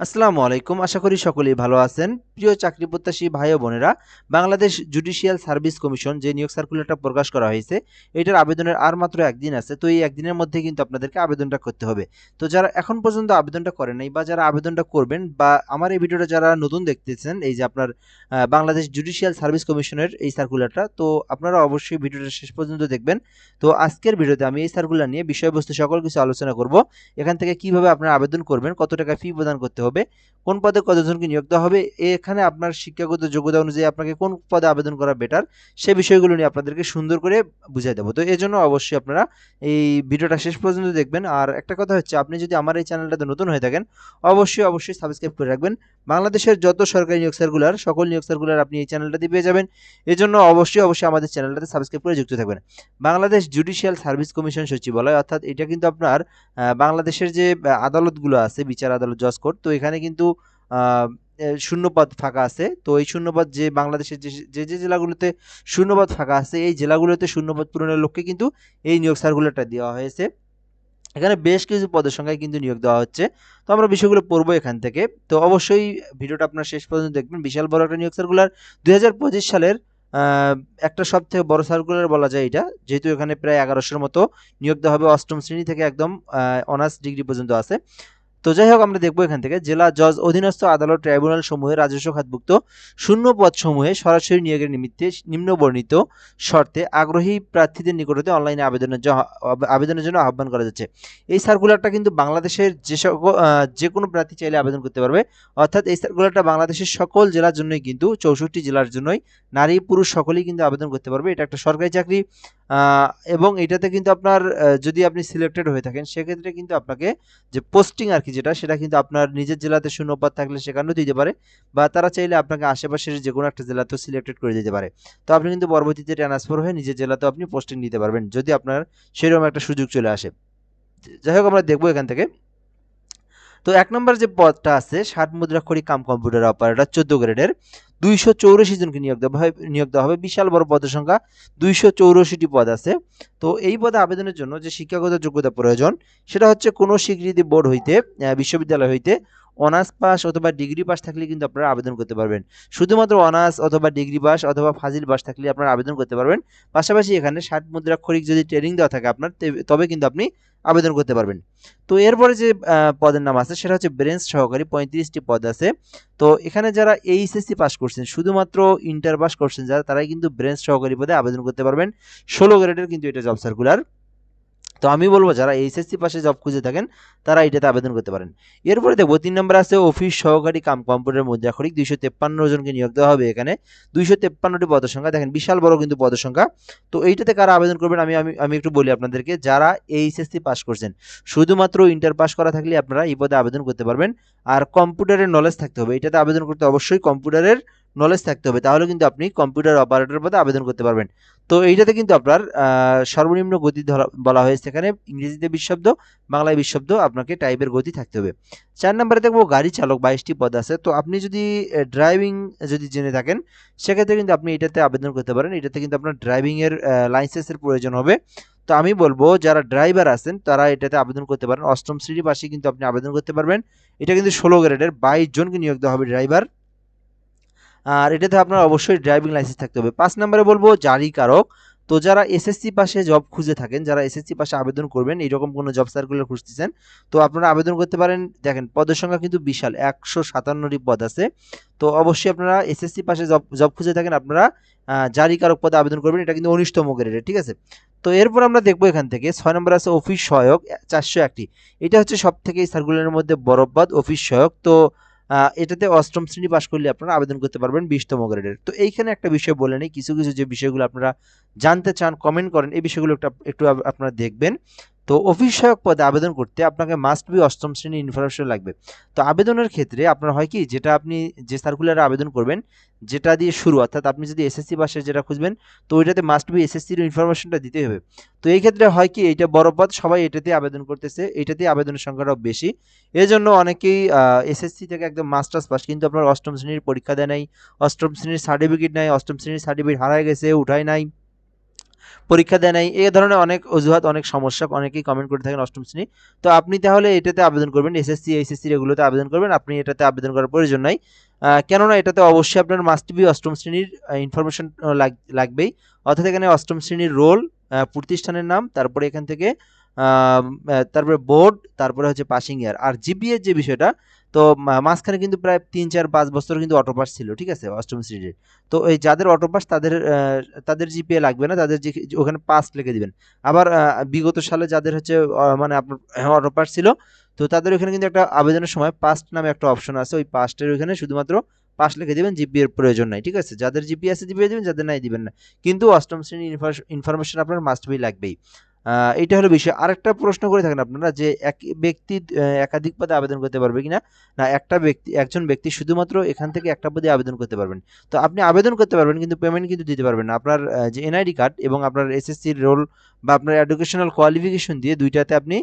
আসসালামু আলাইকুম। আশা করি সকলেই ভালো আছেন। প্রিয় চাকরি প্রত্যাশী ভাই ও বোনেরা, বাংলাদেশ জুডিশিয়াল সার্ভিস কমিশন যে নিয়োগ সার্কুলারটা প্রকাশ করা হয়েছে, এটার আবেদনের আর মাত্র একদিন আছে, তো এই একদিনের মধ্যে কিন্তু আপনাদেরকে আবেদনটা করতে হবে। তো যারা এখন পর্যন্ত আবেদনটা করেন নাই বা যারা আবেদনটা করবেন বা আমার এই ভিডিওটা যারা নতুন দেখতেছেন, এই যে আপনার বাংলাদেশ জুডিশিয়াল সার্ভিস কমিশনের এই সার্কুলারটা, তো আপনারা অবশ্যই ভিডিওটা শেষ পর্যন্ত দেখবেন। তো আজকের ভিডিওতে আমি এই সার্কুলার নিয়ে বিষয়বস্তু সকল কিছু আলোচনা করব। এখান থেকে কীভাবে আপনারা আবেদন করবেন, কত টাকা ফি প্রদান করতে হবে। কোন পদে কতজনকে নিয়োগ দেওয়া হবে, এখানে আপনার শিক্ষাগত যোগ্যতা অনুযায়ী আপনাকে কোন পদে আবেদন করা বেটার সে বিষয়গুলো নিয়ে আপনাদেরকে সুন্দর করে বুঝাই দেবো। তো এই জন্য অবশ্যই আপনারা এই ভিডিওটা শেষ পর্যন্ত দেখবেন। আর একটা কথা হচ্ছে, আপনি যদি আমার এই চ্যানেলটাতে নতুন হয়ে থাকেন, অবশ্যই অবশ্যই সাবস্ক্রাইব করে রাখবেন। বাংলাদেশের যত সরকারি নিয়োগ সার্কুলার সকল নিয়োগ সার্কুলার আপনি এই চ্যানেলটাতে পেয়ে যাবেন। এই জন্য অবশ্যই অবশ্যই আমাদের চ্যানেলটাতে সাবস্ক্রাইব করে যুক্ত থাকবেন। বাংলাদেশ জুডিশিয়াল সার্ভিস কমিশন সচিবালয়, অর্থাৎ এটা কিন্তু আপনার বাংলাদেশের যে, আদালতগুলো আছে, বিচার আদালত, জজ কোর্ট, তো এখানে কিন্তু শূন্যপদ ফাঁকা আছে। তো এই শূন্যপদ যে বাংলাদেশের যে যে জেলাগুলোতে শূন্যপদ ফাঁকা আছে, এই জেলাগুলোতে শূন্যপদ পূরণের লক্ষ্যে কিন্তু এই নিয়োগ সার্কুলারটা দেওয়া হয়েছে। এখানে বেশ কিছু পদের সংখ্যায় কিন্তু নিয়োগ দেওয়া হচ্ছে। তো আমরা বিষয়গুলো পড়ব এখান থেকে। তো অবশ্যই ভিডিওটা আপনার শেষ পর্যন্ত দেখবেন। বিশাল বড় একটা নিয়োগ সার্কুলার দুই হাজার পঁচিশ সালের একটা সব থেকে বড় সার্কুলার বলা যায় এটা। যেহেতু এখানে প্রায় এগারোশোর মতো নিয়োগ দেওয়া হবে। অষ্টম শ্রেণি থেকে একদম অনার্স ডিগ্রি পর্যন্ত আছে। তো যাই হোক, আমরা দেখব এখান থেকে। জেলা জজ অধীনস্থ আদালত ট্রাইব্যুনাল সমূহে রাজস্ব খাতভুক্ত শূন্য পদ সমূহে সরাসরি নিয়োগের নিমিত্তে নিম্ন বর্ণিত শর্তে আগ্রহী প্রার্থীদের নিকটতে অনলাইনে আবেদনের আবেদনের জন্য আহ্বান করা যাচ্ছে। এই সার্কুলারটা কিন্তু বাংলাদেশের যে সকল যে কোনো প্রার্থী চাইলে আবেদন করতে পারবে। অর্থাৎ এই সার্কুলারটা বাংলাদেশের সকল জেলার জন্যই কিন্তু, চৌষট্টি জেলার জন্যই নারী পুরুষ সকলেই কিন্তু আবেদন করতে পারবে। এটা একটা সরকারি চাকরি। এবং এটাতে কিন্তু আপনার যদি আপনি সিলেক্টেড হয়ে থাকেন, সেক্ষেত্রে কিন্তু আপনাকে যে পোস্টিং আর কি যেটা, সেটা কিন্তু আপনার নিজের জেলাতে শূন্যপাত থাকলে সেখানেও দিতে পারে, বা তারা চাইলে আপনাকে আশেপাশের যে কোনো একটা জেলাতেও সিলেক্টেড করে দিতে পারে। তো আপনি কিন্তু পরবর্তীতে ট্রান্সফার হয়ে নিজের জেলাতেও আপনি পোস্টিং নিতে পারবেন, যদি আপনার সেরকম একটা সুযোগ চলে আসে। যাই হোক, আমরা দেখব এখান থেকে। তো এক নম্বর যে পদটা আছে ষাট মুদ্রাক্ষরিক কাম কম্পিউটার অপারেটর, চোদ্দ গ্রেডের। দুইশো চৌরাশি জনকে নিয়োগ দেওয়া হবে, নিয়োগ দেওয়া হবে। বিশাল বড় পদের সংখ্যা, দুইশো চৌরাশিটি পদ আছে। তো এই পদে আবেদনের জন্য যে শিক্ষাগত যোগ্যতা প্রয়োজন, সেটা হচ্ছে কোনো স্বীকৃতি বোর্ড হইতে বিশ্ববিদ্যালয় হইতে অনার্স পাস অথবা ডিগ্রি পাস থাকলে কিন্তু আপনারা আবেদন করতে পারবেন। শুধুমাত্র অনার্স অথবা ডিগ্রি পাস অথবা ফাজিল পাস থাকলে আপনারা আবেদন করতে পারবেন। পাশাপাশি এখানে ষাট মুদ্রাক্ষরিক যদি ট্রেনিং দেওয়া থাকে আপনার তবে কিন্তু আপনি আবেদন করতে পারবেন। তো এরপরে যে পদের নাম আছে, সেটা হচ্ছে ব্রেঞ্চ সহকারী পঁয়ত্রিশটি পদ আছে। তো এখানে যারা এইচএসসি পাস করছেন, শুধুমাত্র ইন্টার পাস করছেন যারা, তারাই কিন্তু ব্রেঞ্চ সহকারী পদে আবেদন করতে পারবেন। ষোলো গ্রেডের কিন্তু এটা জব সার্কুলার। তো আমি বলব, যারা এইচএসসি পাশে জব খুঁজে থাকেন, তারা এটাতে আবেদন করতে পারেন। এরপরে দেখব, তিন নম্বর আছে অফিস সহকারী কাম কম্পিউটার মুদ্রাক্ষরিক দুইশো তেপ্পান্ন জনকে নিয়োগ দেওয়া হবে এখানে। দুইশো তেপ্পান্নটি পদের সংখ্যা, দেখেন বিশাল বড় কিন্তু পদের সংখ্যা। তো এইটাতে কারা আবেদন করবেন, আমি আমি আমি একটু বলি আপনাদেরকে, যারা এইচএসসি পাস করছেন, শুধুমাত্র ইন্টার পাস করা থাকলে আপনারা এই পদে আবেদন করতে পারবেন। আর কম্পিউটারের নলেজ থাকতে হবে, এটাতে আবেদন করতে অবশ্যই কম্পিউটারের নলেজ থাকতে হবে, তাহলে কিন্তু আপনি কম্পিউটার অপারেটর পদে আবেদন করতে পারবেন। তো এইটাতে কিন্তু আপনার সর্বনিম্ন গতি ধরা- বলা হয়েছে এখানে, ইংরেজিতে বিশ শব্দ বাংলায় বিশ শব্দ আপনাকে টাইপের গতি থাকতে হবে। চার নম্বরে দেখব গাড়ি চালক বাইশটি পদ আছে, তো আপনি যদি ড্রাইভিং যদি জেনে থাকেন, সেক্ষেত্রে কিন্তু আপনি এটাতে আবেদন করতে পারেন, এটাতে কিন্তু আপনার ড্রাইভিংয়ের লাইসেন্সের প্রয়োজন হবে। তো আমি বলব, যারা ড্রাইভার আছেন, তারা এটাতে আবেদন করতে পারেন। অষ্টম শ্রেণি পাশে কিন্তু আপনি আবেদন করতে পারবেন। এটা কিন্তু ষোলো গ্রেডের, বাইশ জনকে নিয়োগ দেওয়া হবে ড্রাইভার আর এটাতে আপনার অবশ্যই ড্রাইভিং লাইসেন্স থাকতে হবে। পাঁচ নম্বরে বলব জারিকারক। তো যারা এসএসসি পাশে জব খুঁজে থাকেন যারা এসএসসি পাশে আবেদন করবেন এরকম কোনো জব সার্কুলার খুঁজতেছেন তো আপনারা আবেদন করতে পারেন। দেখেন পদের সংখ্যা কিন্তু বিশাল একশো সাতান্নটি পদ আছে। তো অবশ্যই আপনারা এসএসসি পাশে জব জব খুঁজে থাকেন আপনারা আহ, জারিকারক পদে আবেদন করবেন। এটা কিন্তু অনিষ্টম গ্রেডের ঠিক আছে? তো এরপর আমরা দেখব এখান থেকে ছয় নম্বর আছে অফিস সহায়ক চারশো একটি। এটা হচ্ছে সব থেকে সার্কুলারের মধ্যে পদ অফিস সহায়ক। তো এটাতে অষ্টম শ্রেণি পাশ করলে আপনারা আবেদন করতে পারবেন বিশতম গ্রেডের। তো এইখানে একটা বিষয় বলে নেই, কিছু কিছু যে বিষয়গুলো আপনারা জানতে চান কমেন্ট করেন, এই বিষয়গুলো একটা একটু আপনারা দেখবেন। তো অফিস সহায়ক পদে আবেদন করতে আপনাকে মাস্ট বি অষ্টম শ্রেণির ইনফরমেশন লাগবে। তো আবেদনের ক্ষেত্রে আপনার হয় কি, যেটা আপনি যে সার্কুলারে আবেদন করবেন, যেটা দিয়ে শুরু, অর্থাৎ আপনি যদি এসএসসি পাশে যেটা খুঁজবেন, তো ওইটাতে মাস্ট বি এসএসসির ইনফরমেশনটা দিতে হবে। তো এই ক্ষেত্রে হয় কি, এইটা বড় পদ, সবাই এটাতে আবেদন করতেছে এটাতে আবেদনের সংখ্যাটাও বেশি। এই জন্য অনেকেই এসএসসি থেকে একদম মাস্টার্স পাস, কিন্তু আপনার অষ্টম শ্রেণির পরীক্ষা দেয় নাই, অষ্টম শ্রেণির সার্টিফিকেট নাই, অষ্টম শ্রেণির সার্টিফিকেট হারায় গেছে, উঠায় নাই। পরীক্ষা দেয় নাই। এই ধরনের অনেক অজুহাত, অনেক সমস্যা অনেকেই কমেন্ট করে থাকেন অষ্টম শ্রেণি। তো আপনি তাহলে এটাতে আবেদন করবেন এসএসসি এইচএসসি এগুলোতে আবেদন করবেন। আপনি এটাতে আবেদন করার প্রয়োজন নাই। কেননা এটাতে অবশ্যই আপনার মাস্ট বি অষ্টম শ্রেণির ইনফরমেশন লাগবেই। অর্থাৎ এখানে অষ্টম শ্রেণির রোল প্রতিষ্ঠানের নাম, তারপরে এখান থেকে তারপরে বোর্ড তারপরে হচ্ছে পাসিং ইয়ার আর জিপিএর যে বিষয়টা, তো মাঝখানে কিন্তু প্রায় তিন, চার, পাঁচ বছর কিন্তু অটোপাস ছিল, ঠিক আছে, অষ্টম শ্রেণির। তো এই যাদের অটোপাস তাদের তাদের জিপিএ লাগবে না, তাদের ওখানে পাস লিখে দিবেন। আবার বিগত সালে যাদের হচ্ছে মানে আপনার অটোপাস ছিল, তো তাদের ওখানে কিন্তু একটা আবেদনের সময় পাস্ট নামে একটা অপশন আছে, ওই পাস্টের ওখানে শুধুমাত্র পাস লিখে দিবেন জিপি এর প্রয়োজন নাই, ঠিক আছে? যাদের জিপি আছে জিপি দিবেন, যাদের নাই দিবেন না। কিন্তু অষ্টম শ্রেণির ইনফরমেশন আপনার মাস্ট বি লাগবেই। এইটা হলো বিষয়। আরেকটা প্রশ্ন করে থাকেন আপনারা যে এক ব্যক্তি একাধিক পদে আবেদন করতে পারবে কিনা? না, একটা ব্যক্তি, একজন ব্যক্তি শুধুমাত্র এখান থেকে একটা পদে আবেদন করতে পারবেন। তো আপনি আবেদন করতে পারবেন কিন্তু পেমেন্ট কিন্তু দিতে পারবেন না। আপনার যে এনআইডি কার্ড এবং আপনার এসএসসির রোল বা আপনার এডুকেশনাল কোয়ালিফিকেশন দিয়ে দুইটাতে আপনি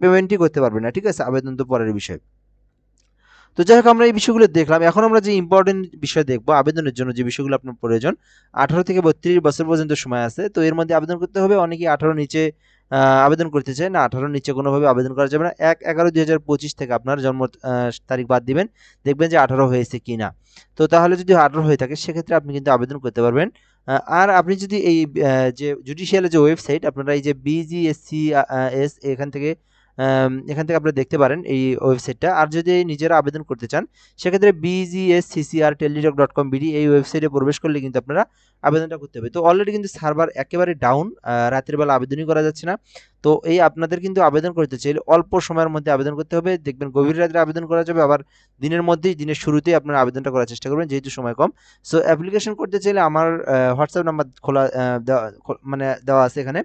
পেমেন্টই করতে পারবেন না। ঠিক আছে? আবেদন তো পরের বিষয়। তো যাই হোক, আমরা এই বিষয়গুলো দেখলাম। এখন আমরা যে ইম্পর্টেন্ট বিষয় দেখব, আবেদনের জন্য যে বিষয়গুলো আপনার প্রয়োজন, আঠারো থেকে বত্রিশ বছর পর্যন্ত সময় আছে, তো এর মধ্যে আবেদন করতে হবে। অনেকেই আঠারো নিচে আবেদন করতে চায় না আঠারোর নিচে কোনোভাবে আবেদন করা যাবে না। এক এগারো দুই হাজার পঁচিশ থেকে আপনার জন্ম তারিখ বাদ দিবেন। দেখবেন যে আঠারো হয়েছে কি না তো তাহলে যদি আঠারো হয়ে থাকে, সেক্ষেত্রে আপনি কিন্তু আবেদন করতে পারবেন। আর আপনি যদি এই যে জুডিশিয়ালের যে ওয়েবসাইট আপনারা এই যে বিজিএসসি এস এখান থেকে এখান থেকে আপনারা দেখতে পারেন এই ওয়েবসাইটটা আর যদি নিজেরা আবেদন করতে চান, সেক্ষেত্রে BGSCCR Teletalk dot com BD এই ওয়েবসাইটে প্রবেশ করলে কিন্তু আপনারা আবেদনটা করতে হবে। তো অলরেডি কিন্তু সার্ভার একেবারে ডাউন রাতের বেলা আবেদনই করা যাচ্ছে না। তো এই আপনাদের কিন্তু আবেদন করতে চাইলে অল্প সময়ের মধ্যে আবেদন করতে হবে। দেখবেন গভীর রাত্রে আবেদন করা যাবে, আবার দিনের মধ্যেই, দিনের শুরুতেই আপনারা আবেদনটা করার চেষ্টা করবেন, যেহেতু সময় কম। সো অ্যাপ্লিকেশন করতে চাইলে আমার হোয়াটসঅ্যাপ নাম্বার খোলা মানে দেওয়া আছে এখানে।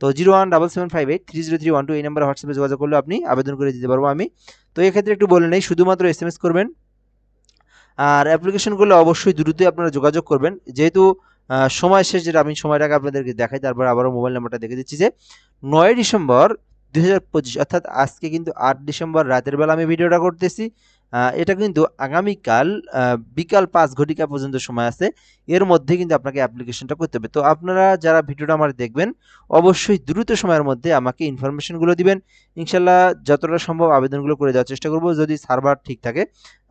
তো zero one double seven five eight three zero three one two এই নাম্বারে হোয়াটসঅ্যাপে যোগাযোগ করলে আপনি আবেদন করে দিতে পারব আমি। তো এক্ষেত্রে একটু বলে নেই, শুধুমাত্র এস এম এস করবেন। আর অ্যাপ্লিকেশন করলে অবশ্যই দ্রুতই আপনারা যোগাযোগ করবেন। যেহেতু সময় শেষ, যেটা আমি সময়টাকে আপনাদেরকে দেখাই, তারপর আবারও মোবাইল নাম্বারটা দেখে দিচ্ছি যে নয় ডিসেম্বর দুই হাজার পঁচিশ, অর্থাৎ আজকে কিন্তু আট ডিসেম্বর রাতের বেলা আমি ভিডিওটা করতেছি। এটা কিন্তু আগামীকাল বিকাল পাঁচ ঘটিকা পর্যন্ত সময় আছে। এর মধ্যে কিন্তু আপনাকে অ্যাপ্লিকেশনটা করতে হবে। তো আপনারা যারা ভিডিওটা আমার দেখবেন, অবশ্যই দ্রুত সময়ের মধ্যে আমাকে ইনফরমেশনগুলো দিবেন। ইনশাল্লাহ যতটা সম্ভব আবেদনগুলো করে দেওয়ার চেষ্টা করব যদি সার্ভার ঠিক থাকে।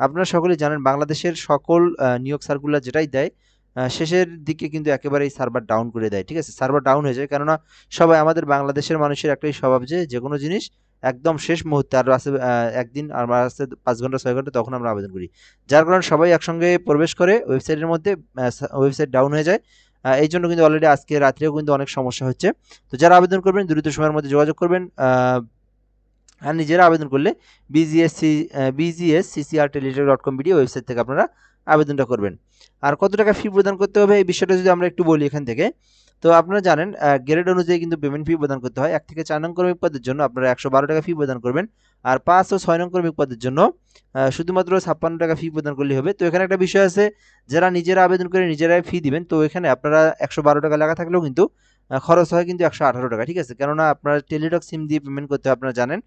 আপনারা সকলেই জানেন, বাংলাদেশের সকল নিয়োগ সার্কুলার যেটাই দেয় শেষের দিকে কিন্তু একেবারেই সার্ভার ডাউন করে দেয়। ঠিক আছে? সার্ভার ডাউন হয়ে যায়। কেননা সবাই আমাদের বাংলাদেশের মানুষের একটাই স্বভাব যে যে কোনো জিনিস একদম শেষ মুহূর্তে আর আছে একদিন আর আছে পাঁচ ঘণ্টা, ছয় ঘণ্টা তখন আমরা আবেদন করি। যার কারণে সবাই একসঙ্গে প্রবেশ করে ওয়েবসাইটের মধ্যে ওয়েবসাইট ডাউন হয়ে যায়। এই জন্য কিন্তু অলরেডি আজকে রাত্রেও কিন্তু অনেক সমস্যা হচ্ছে। তো যারা আবেদন করবেন, দ্রুত সময়ের মধ্যে যোগাযোগ করবেন। আর নিজেরা আবেদন করলে BGS BGS CCR Teletalk dot com BD website থেকে আপনারা আবেদনটা করবেন। আর কত টাকা ফি প্রদান করতে হবে, এই বিষয়টা যদি আমরা একটু বলি এখান থেকে। তো আপনারা জানেন গ্রেড অনুযায়ী কিন্তু পেমেন্ট ফি প্রদান করতে হয়। এক থেকে চার নং কর্মিক পদের জন্য আপনারা একশো বারো টাকা ফি প্রদান করবেন আর পাঁচ ও ছয় নং কর্মিক পদের জন্য শুধুমাত্র ছাপ্পান্ন টাকা ফি প্রদান করলে হবে। তো এখানে একটা বিষয় আছে, যারা নিজেরা আবেদন করে নিজেরাই ফি দিবেন, তো এখানে আপনারা একশো বারো টাকা লেখা থাকলেও কিন্তু খরচ হয় কিন্তু একশো আঠারো টাকা, ঠিক আছে? কেননা আপনার টেলিটক সিম দিয়ে পেমেন্ট করতে হয়, আপনারা জানেন।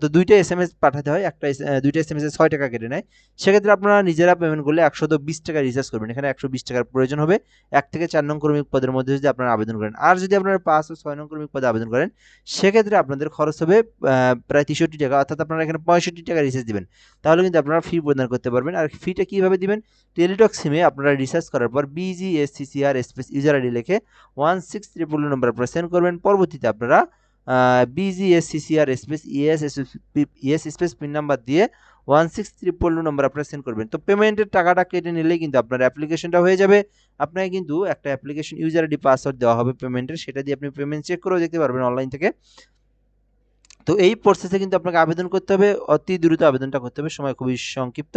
তো দুইটা এস এম এস পাঠাতে হয়, একটা দুইটা এস এম এস ছয় টাকা কেটে নেয়। সেক্ষেত্রে আপনারা নিজেরা পেমেন্ট করলে একশো তো বিশ টাকা রিচার্জ করবেন। এখানে একশো বিশ টাকার প্রয়োজন হবে। এক থেকে চার নং কর্মিক পদের মধ্যে যদি আপনারা আবেদন করেন, আর যদি আপনারা পাঁচ ও ছয় নং কর্মিক পদে আবেদন করেন, সেক্ষেত্রে আপনাদের খরচ হবে প্রায় তেষট্টি টাকা। অর্থাৎ আপনারা এখানে পঁয়ষট্টি টাকা রিচার্জ দিবেন। তাহলে কিন্তু আপনারা ফি প্রদান করতে পারবেন। আর ফিটা কীভাবে দিবেন? টেলিটক সিমে আপনারা রিচার্জ করার পর বিজিএসসিসিআর স্পেস ইউজার আইডি লিখে ওয়ান সিক্স ট্রিপল নম্বর আপনারা সেন্ড করবেন। পরবর্তীতে আপনারা BGSCCR space ES ES space PIN number দিয়ে one six three triple number আপনারা সেন্ড করবেন। তো পেমেন্টের টাকাটা কেটে নিলেই কিন্তু আপনার অ্যাপ্লিকেশনটা হয়ে যাবে। আপনাকে কিন্তু একটা অ্যাপ্লিকেশন ইউজার আইডি পাসওয়ার্ড দেওয়া হবে পেমেন্টের সেটা দিয়ে আপনি পেমেন্ট চেক করেও দেখতে পারবেন অনলাইন থেকে। তো এই প্রসেসে কিন্তু আপনাকে আবেদন করতে হবে। অতি দ্রুত আবেদনটা করতে হবে। সময় খুবই সংক্ষিপ্ত।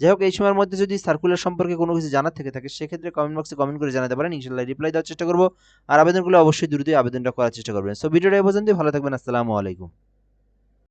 যাই হোক এই সময়ের মধ্যে যদি সার্কুলার সম্পর্কে কোনো কিছু জানার থেকে থাকে, সেক্ষেত্রে কমেন্ট বক্সে কমেন্ট করে জানাতে পারেন। ইনশাল্লাহ রিপ্লাই দেওয়ার চেষ্টা করব। আর আবেদনগুলো অবশ্যই দ্রুতই আবেদনটা করার চেষ্টা করবেন। সো ভিডিওটা এ পর্যন্তই। ভালো থাকবেন। আসসালামু আলাইকুম।